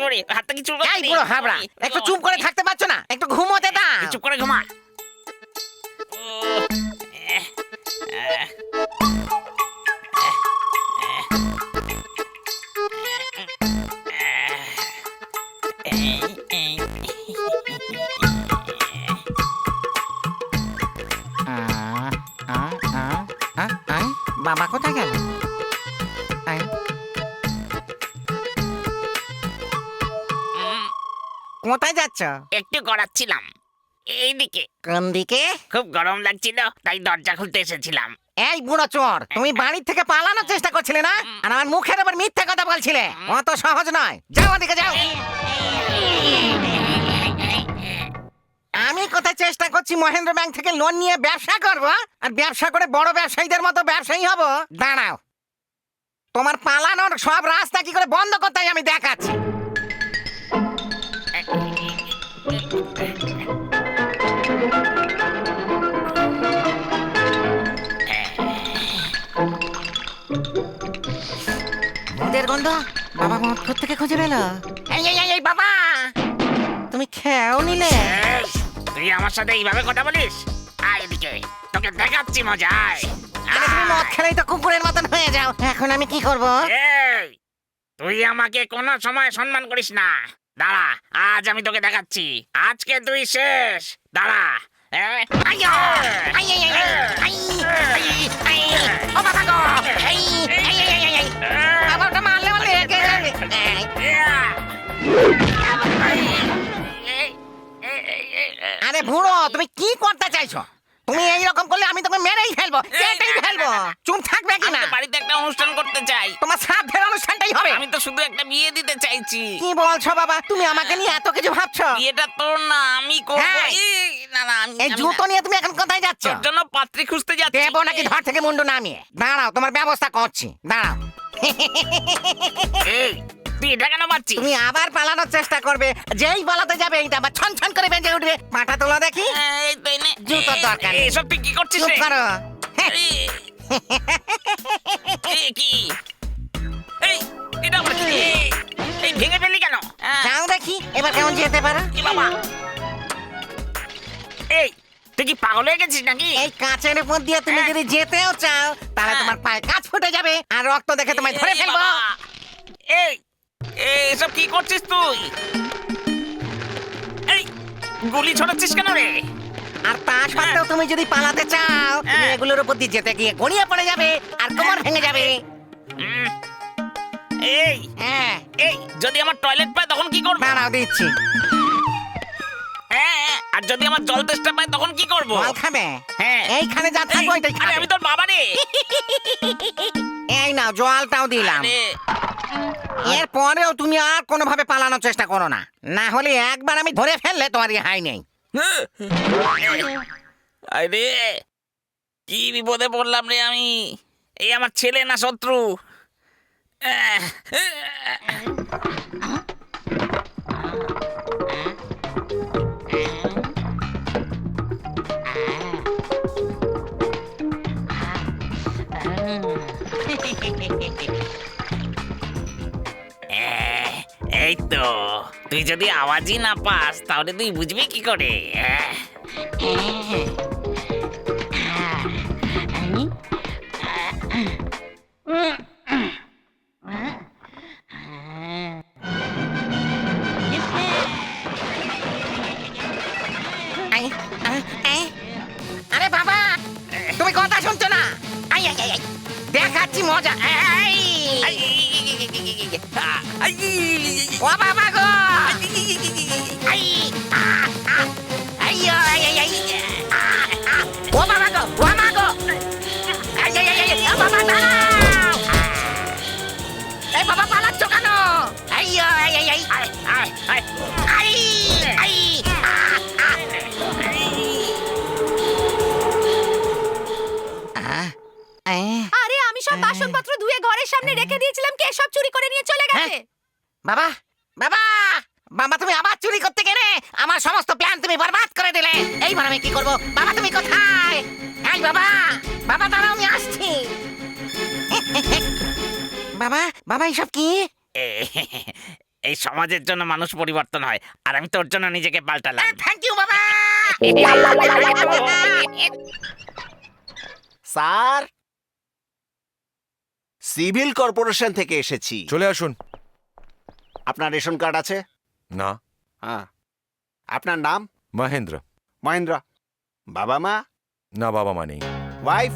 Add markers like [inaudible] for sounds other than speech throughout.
ওরে হাতটা কি চুল এই বুড়ো হাবড়া একটু চুপ করে থাকতে পারছ না? একটু ঘুমোতে দাও। চুপ করে ঘুমা। বাবা কোথায় গেল? কোথায় যাচ্ছ? একটু গড়াচ্ছিলাম। এইদিকে। কোন দিকে? খুব গরম লাগছিল তাই দরজা খুলতে এসেছিলাম। এই বুড়ো চোর তুমি বাড়ির থেকে পালানোর চেষ্টা করছিলে না? আর আমার মুখের উপর মিথ্যে কথা বলছিলে। অত সহজ নয়। যাও ওদিকে যাও। আমি কোথায় চেষ্টা করছি মহেন্দ্র ব্যাংক থেকে লোন নিয়ে ব্যবসা করব? আর ব্যবসা করে বড় ব্যবসায়ীদের মতো ব্যবসায়ী হব? দাঁড়াও। তোমার পালানোর সব রাস্তা কি করে বন্ধ করতে আমি দেখাচ্ছি। মদের গন্ধ? বাবা মদ থেকে খুঁজে পেল? এই এই, এই এই বাবা! তুমি খেয়েও নিলে। তুই আমার সাথে এইভাবে কথা বলিস? আয় এদিকে তোকে দেখাচ্ছি মজা আয় আরে তুমি মদ খেলেই তো কুকুরের মতন হয়ে যাও। এখন আমি কি করব? এই তুই আমাকে কোনো সময় সম্মান করিস না। দাঁড়া, আজ আমি তোকে দেখাচ্ছি। আজকে তুই শেষ। দাঁড়া। আরে বুড়ো, তুমি কি করতে চাইছো? তুমি এইরকম করলে আমি তোকে মেরেই ফেলব কেটেই ফেলব। চুপ থাকবে কি না? বাড়িতে একটা অনুষ্ঠান করতে চাই। তোমার শ্রাদ্ধের অনুষ্ঠানটাই হবে। আমি তো শুধু একটা বিয়ে দিতে চাইছি। কি বলছো বাবা? তুমি আমাকে নিয়ে এত কিছু ভাবছ? বিয়েটা তোর না আমি করব। হ্যাঁ। এই, না না আমি এই জুতো নিয়ে তুমি এখন কোথায় যাচ্ছ? তোর জন্য পাত্রী খুঁজতে যাচ্ছি। দেবো নাকি ধর থেকে মুন্ডু নামিয়ে? দাঁড়াও তোমার ব্যবস্থা করছি। দাঁড়াও। এই এটা কেন পাচ্ছিস তুমি আবার পালানোর চেষ্টা করবে। যেই পালাতে যাবে এইটা আবার ছন ছন করে বেঁচে উঠবে। পাটা তোলা দেখি। জুতোর দরকার এসব তুই কি করছিস চুপ করো। হ্যাঁ, [laughs] কি? এই এটা আবার কি? এই, এই ভেঙে ফেললি কেন? আহ, যাও দেখি এবার কেমন যেতে পারো। বাবা? এই তুই কি পাগল হয়ে গেছিস নাকি? এই কাঁচের উপর দিয়ে তুমি যদি যেতেও চাও তাহলে তোমার পায়ে কাঁচ ফুটে যাবে। আর রক্ত দেখে তোমায় ধরে ফেলব। এই, এসব কি করছিস তুই? এই গুলি ছড়াচ্ছিস কেন রে? আর তা সত্ত্বেও তুমি যদি পালাতে চাও তুমি হ্যাঁ। এগুলোর উপর দিয়ে যেতে গিয়ে গড়িয়ে পড়ে যাবে আর কোমর ভেঙে যাবে। এই হ্যাঁ। এই যদি আমার টয়লেট পায় তখন কি করব? দাঁড়াও দিচ্ছি। হ্যাঁ হ্যাঁ, আর যদি আমার জল তেষ্টা পায় তখন কি করব? জল খাবে? হ্যাঁ। এইখানে যা থাকব আরে খাবে। আমি তোর বাবা রে। এই নাও জলটাও দিলাম। এর পরেও তুমি আর কোনোভাবে পালানোর চেষ্টা করো না। না হলে একবার আমি ধরে ফেললে তোমার হাই নেই। [laughs] আরে কি বিপদে পড়লাম রে আমি? এই আমার ছেলে না শত্রু? যদি আওয়াজই না পাস তাহলে তুই বুঝবি কি করে। আরে বাবা তুমি কথা শুনছো না। দেখাচ্ছি মজা বাবা বাবা বাবা এইসব কি? এই সমাজের জন্য মানুষ পরিবর্তন হয় আর আমি তোর জন্য নিজেকে পাল্টালাম। থ্যাংক ইউ বাবা! স্যার সিভিল কর্পোরেশন থেকে এসেছি। চলে আসুন। আপনার রেশন কার্ড আছে? না। হ্যাঁ। আপনার নাম? মহেন্দ্র। মহেন্দ্র। বাবা মা? না বাবা মা নেই। ওয়াইফ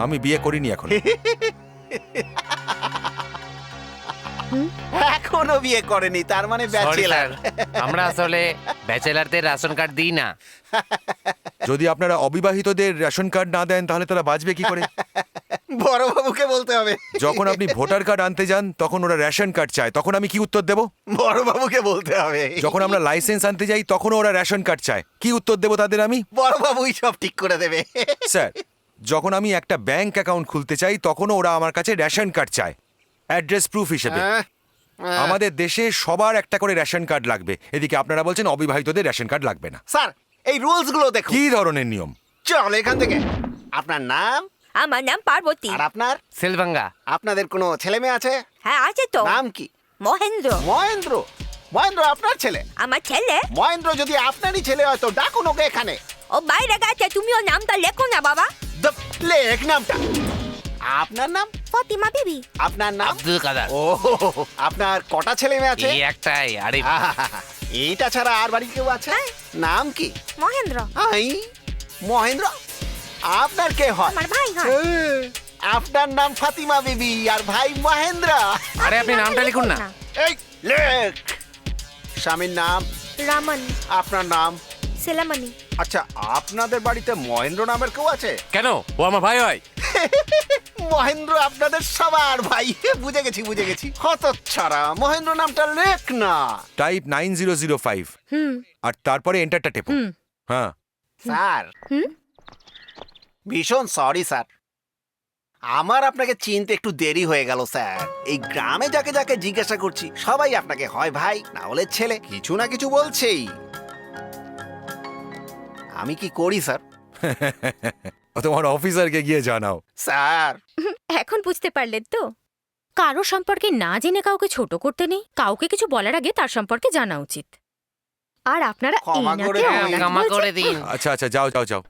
আমি বিয়ে করিনি এখন। [laughs] এখনও বিয়ে করেনি তার মানে ব্যাচেলার আমরা আসলে ব্যাচেলারদের রেশন কার্ড দিই না। যদি আপনারা অবিবাহিতদের রেশন কার্ড না দেন তাহলে তারা বাঁচবে কি করে? বড় বাবুকে বলতে হবে। যখন আপনি ভোটার কার্ড আনতে যান তখন ওরা রেশন কার্ড চায়। তখন আমি কি উত্তর দেব? বড় বাবুকে বলতে হবে। যখন আমরা লাইসেন্স আনতে যাই তখন ওরা রেশন কার্ড চায়। কি উত্তর দেব তাদের আমি? বড় বাবুই সব ঠিক করে দেবে। স্যার যখন আমি একটা ব্যাংক অ্যাকাউন্ট খুলতে চাই তখনও ওরা আমার কাছে রেশন কার্ড চায়। অ্যাড্রেস প্রুফ হিসেবে। হ্যাঁ, হ্যাঁ। আমাদের দেশে সবার একটা করে রেশন কার্ড লাগবে। এদিকে আপনারা বলছেন অবিবাহিতদের রেশন কার্ড লাগবে না। স্যার এই রুলসগুলো দেখুন। কি ধরনের নিয়ম? চল এখান থেকে। আপনার নাম? আমার নাম পার্বতী। আর আপনার? সেলভাঙ্গা। আপনাদের কোনো ছেলে মেয়ে আছে? হ্যাঁ আছে তো। নাম কি? মহেন্দ্র। মহেন্দ্র? মহেন্দ্র আপনার ছেলে? আমার ছেলে। মহেন্দ্র যদি আপনারই ছেলে হয় তো ডাকুন ওকে এখানে। ও বাইরে গেছে তুমি ওর নামটা লেখো না বাবা। লেখ নামটা। আপনার নাম? ফতিমা বিবি আপনার নাম? আব্দুল কাদার ও আপনার কটা ছেলে মেয়ে আছে? এই একটাই আরে আহাহাহা, এইটা ছাড়া আর বাড়ি কেউ আছে? নাম কি? মহেন্দ্র। আই মহেন্দ্র? আপনার কে হয়? আমার ভাই হয়। এ, আপনার নাম ফাতিমা বিবি আর ভাই মহেন্দ্র। আরে আপনি নামটা লিখুন না। এই লেখ। স্বামীর নাম? রামন। আপনার নাম? সেলামণি। আচ্ছা আপনাদের বাড়িতে মহেন্দ্র নামের কেউ আছে? কেন? ও আমার ভাই হয়। [laughs] মহেন্দ্র আপনাদের সবার ভাই। [laughs] বুঝে গেছি বুঝে গেছি। হতচ্ছাড়া মহেন্দ্র নামটা লেখ না। Type nine zero zero five হুম। আর তারপরে এন্টারটা টেপো। হুম। হ্যাঁ। স্যার। হুম? ভীষণ সরি স্যার। আমার আপনাকে চিনতে একটু দেরি হয়ে গেল স্যার। এই গ্রামে যাকে যাকে জিজ্ঞাসা করছি সবাই আপনাকে হয় ভাই না হলে ছেলে। কিছু না কিছু বলছেই। আমি কি করি স্যার? [laughs] তোমার অফিসারকে গিয়ে জানাও। স্যার! এখন বুঝতে পারলেন তো? কারও সম্পর্কে না জেনে কাউকে ছোট করতে নেই কাউকে কিছু বলার আগে তার সম্পর্কে জানা উচিত। আর আপনারা ক্ষমা করে দিন। ক্ষমা বলছেন? করে দিন। আচ্ছা আচ্ছা যাও যাও যাও।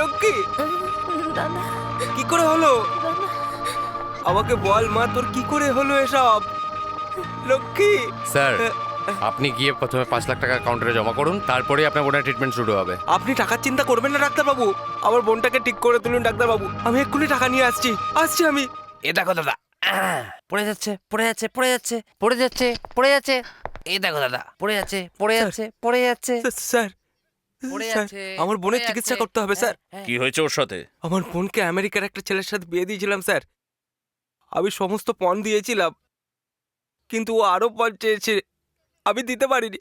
লক্ষ্মী দাদা, কি করে হলো? আমাকে বল মা তোর কি করে হলো এসব? লক্ষ্মী স্যার আপনি গিয়ে প্রথমে পাঁচ লাখ টাকা কাউন্টারে জমা করুন তারপরে আপনার বোনের ট্রিটমেন্ট শুরু হবে। আপনি টাকার চিন্তা করবেন না ডাক্তারবাবু। আমার বোনটাকে ঠিক করে তুলুন ডাক্তারবাবু। আমি এক্ষুনি টাকা নিয়ে আসছি আসছি আমি। এ দেখো দাদা পড়ে যাচ্ছে পড়ে যাচ্ছে পড়ে যাচ্ছে পড়ে যাচ্ছে পড়ে যাচ্ছে। এই দেখো দাদা পড়ে যাচ্ছে পড়ে যাচ্ছে পড়ে যাচ্ছে। স্যার পড়ে স্যার, যাচ্ছে আমার বোনের চিকিৎসা করতে হবে স্যার। হ্যাঁ, কি হয়েছে ওর সাথে? আমার বোনকে আমেরিকার একটা ছেলের সাথে বিয়ে দিয়েছিলাম স্যার। আমি সমস্ত পণ দিয়েছিলাম কিন্তু ও আরও পণ চেয়েছে আমি দিতে পারিনি।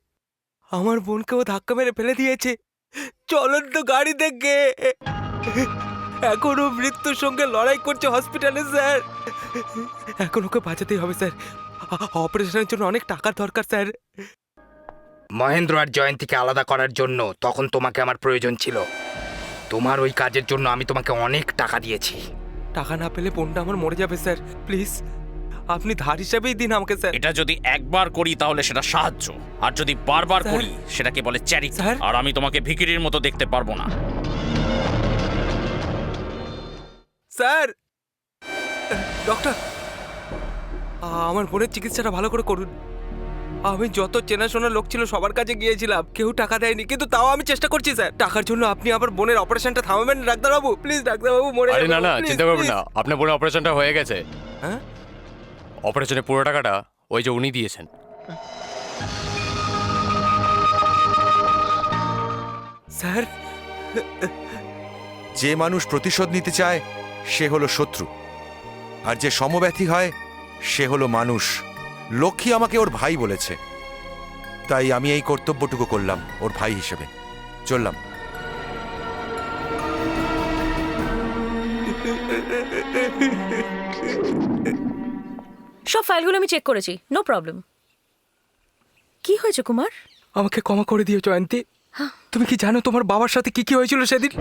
আমার বোনকে ও ধাক্কা মেরে ফেলে দিয়েছে। চলন্ত গাড়ি থেকে এখনও মৃত্যুর সঙ্গে লড়াই করছে হসপিটালে স্যার। এখন ওকে বাঁচাতেই হবে স্যার। অপারেশনের জন্য অনেক টাকার দরকার স্যার। মহেন্দ্র আর জয়ন্তীকে আলাদা করার জন্য তখন তোমাকে আমার প্রয়োজন ছিল। তোমার ওই কাজের জন্য আমি তোমাকে অনেক টাকা দিয়েছি। টাকা না পেলে বোনটা আমার মরে যাবে স্যার। প্লিজ আপনি ধার হিসাবেই দিন আমাকে স্যার। এটা যদি একবার করি তাহলে সেটা সাহায্য। আর যদি বারবার। করি সেটাকে বলে চ্যারিটি। স্যার। আর আমি তোমাকে ভিকিরির মতো দেখতে পারব না। স্যার! ডক্টর আমার বোনের চিকিৎসাটা ভালো করে করুন। আমি যত চেনাশোনা লোক ছিল সবার কাছে গিয়েছিলাম কেউ টাকা দেয়নি কিন্তু তাও আমি চেষ্টা করছি স্যার। টাকার জন্য আপনি আবার বোনের অপারেশনটা থামাবেন না, ডাক্তারবাবু। প্লিজ ডাক্তারবাবু মরে আরে না না চিন্তা করবেন না। আপনার বোনের অপারেশনটা হয়ে গেছে। হ্যাঁ? অপারেশনের পুরো টাকাটা ওই যে উনি দিয়েছেন। স্যার? যে মানুষ প্রতিশোধ নিতে চায় সে হলো শত্রু। আর যে সমব্যথী হয় সে হলো মানুষ। লক্ষ্মী আমাকে ওর ভাই বলেছে। তাই আমি এই কর্তব্যটুকু করলাম ওর ভাই হিসেবে। চললাম। সব ফাইলগুলো আমি চেক করেছি নো প্রবলেম। কি হয়েছে কুমার? আমাকে ক্ষমা করে দিও জয়ন্তী। তুমি কি জানো তোমার বাবার সাথে কি কি হয়েছিল সেদিন?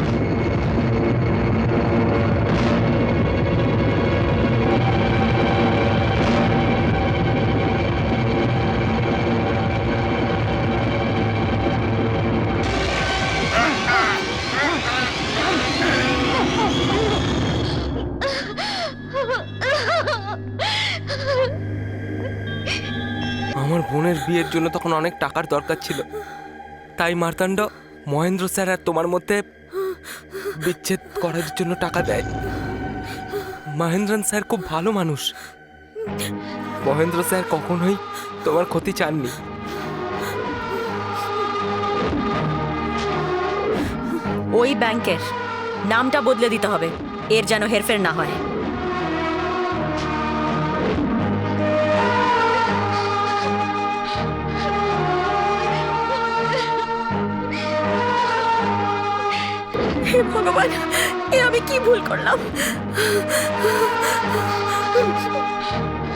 বিয়ের জন্য তখন অনেক টাকার দরকার ছিল। তাই মার্তাণ্ড, মহেন্দ্র স্যার আর তোমার মধ্যে বিচ্ছেদ করার জন্য টাকা দেয়। মহেন্দ্রন স্যার খুব ভালো মানুষ। মহেন্দ্র স্যার কখনোই তোমার ক্ষতি চাননি। ওই ব্যাংকের। নামটা বদলে দিতে হবে। এর যেন হেরফের না হয়। হে ভগবান এ আমি কি ভুল করলাম?